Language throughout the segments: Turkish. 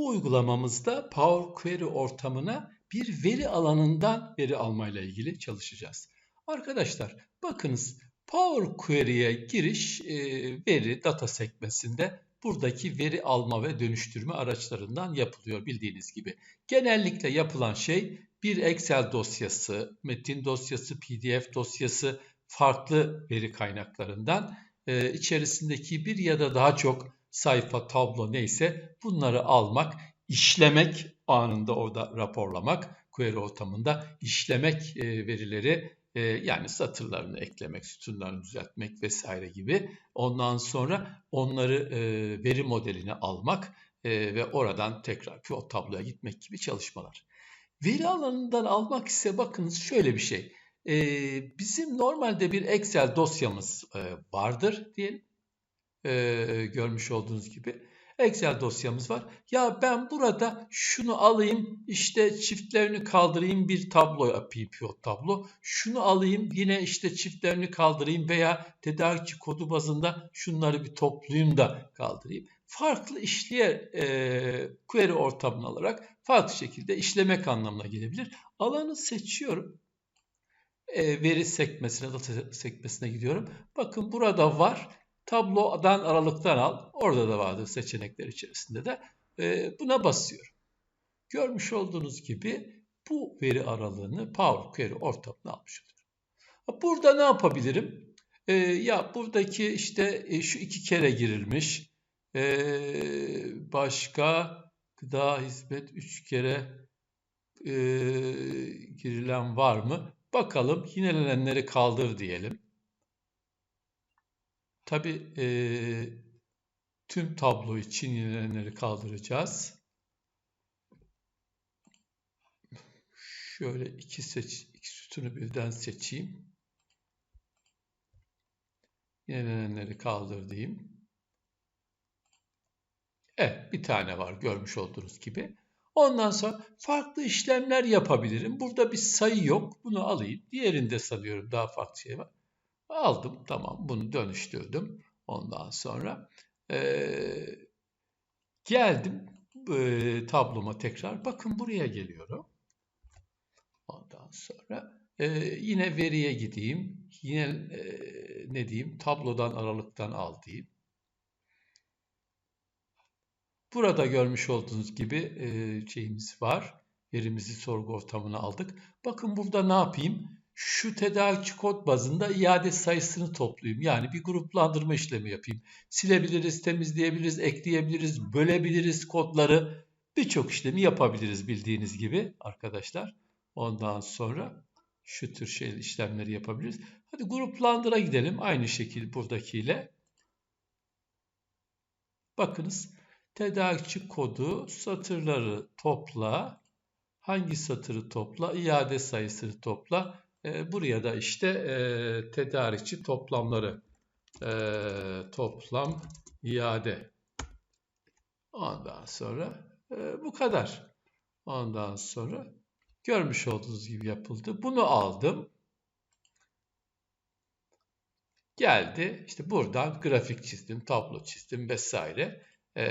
Bu uygulamamızda Power Query ortamına bir veri alanından veri almayla ilgili çalışacağız. Arkadaşlar bakınız Power Query'e giriş e, veri data sekmesinde buradaki veri alma ve dönüştürme araçlarından yapılıyor bildiğiniz gibi. Genellikle yapılan şey bir Excel dosyası, metin dosyası, PDF dosyası, farklı veri kaynaklarından e, içerisindeki bir ya da daha çok sayfa, tablo neyse bunları almak, işlemek anında orada raporlamak, query ortamında işlemek e, verileri e, yani satırlarını eklemek, sütunlarını düzeltmek vesaire gibi. Ondan sonra onları e, veri modeline almak ve oradan tekrar o tabloya gitmek gibi çalışmalar. Veri alanından almak ise bakınız şöyle bir şey. Bizim normalde bir Excel dosyamız vardır diyelim. E, görmüş olduğunuz gibi. Excel dosyamız var. Ya ben burada şunu alayım, işte çiftlerini kaldırayım, bir tablo yapayım, pivot tablo. Şunu alayım, yine işte çiftlerini kaldırayım veya tedarikçi kodu bazında şunları bir toplayayım da kaldırayım. Farklı işleyen e, query ortamını alarak farklı şekilde işlemek anlamına gelebilir. Alanı seçiyorum. E, veri sekmesine, data sekmesine gidiyorum. Bakın burada var tablodan aralıktan al. Orada da vardır seçenekler içerisinde de. E, buna basıyorum. Görmüş olduğunuz gibi bu veri aralığını Power Query ortamına almış oluyorum. Burada ne yapabilirim? E, ya buradaki işte e, şu iki kere girilmiş. E, başka gıda hizmet üç kere e, girilen var mı? Bakalım yinelenenleri kaldır diyelim. Tabi e, tüm tablo için yenilenenleri kaldıracağız. Şöyle iki seç, iki sütunu birden seçeyim. Yenilenenleri kaldır diyeyim. Evet bir tane var görmüş olduğunuz gibi. Ondan sonra farklı işlemler yapabilirim. Burada bir sayı yok. Bunu alayım. Diğerinde sanıyorum daha farklı şey var. Aldım tamam bunu dönüştürdüm. Ondan sonra e, geldim e, tabloma tekrar. Bakın buraya geliyorum. Ondan sonra e, yine veriye gideyim. Yine e, ne diyeyim tablodan aralıktan al diyeyim. Burada görmüş olduğunuz gibi e, şeyimiz var. Verimizi sorgu ortamına aldık. Bakın burada ne yapayım? Şu tedarikçi kod bazında iade sayısını toplayayım. Yani bir gruplandırma işlemi yapayım. Silebiliriz, temizleyebiliriz, ekleyebiliriz, bölebiliriz kodları. Birçok işlemi yapabiliriz bildiğiniz gibi arkadaşlar. Ondan sonra şu tür şey işlemleri yapabiliriz. Hadi gruplandıra gidelim. Aynı şekilde buradakiyle. Bakınız tedarikçi kodu satırları topla. Hangi satırı topla? İade sayısını topla. E, buraya da işte e, tedarikçi toplamları e, toplam iade. Ondan sonra e, bu kadar. Ondan sonra görmüş olduğunuz gibi yapıldı. Bunu aldım. Geldi. İşte buradan grafik çizdim, tablo çizdim vesaire. E,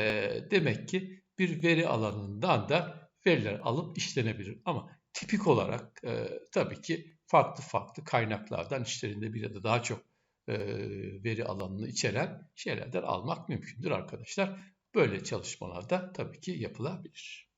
demek ki bir veri alanından da veriler alıp işlenebilir. Ama tipik olarak e, tabii ki farklı farklı kaynaklardan işlerinde bir ya da daha çok e, veri alanını içeren şeylerden almak mümkündür arkadaşlar. Böyle çalışmalarda tabii ki yapılabilir.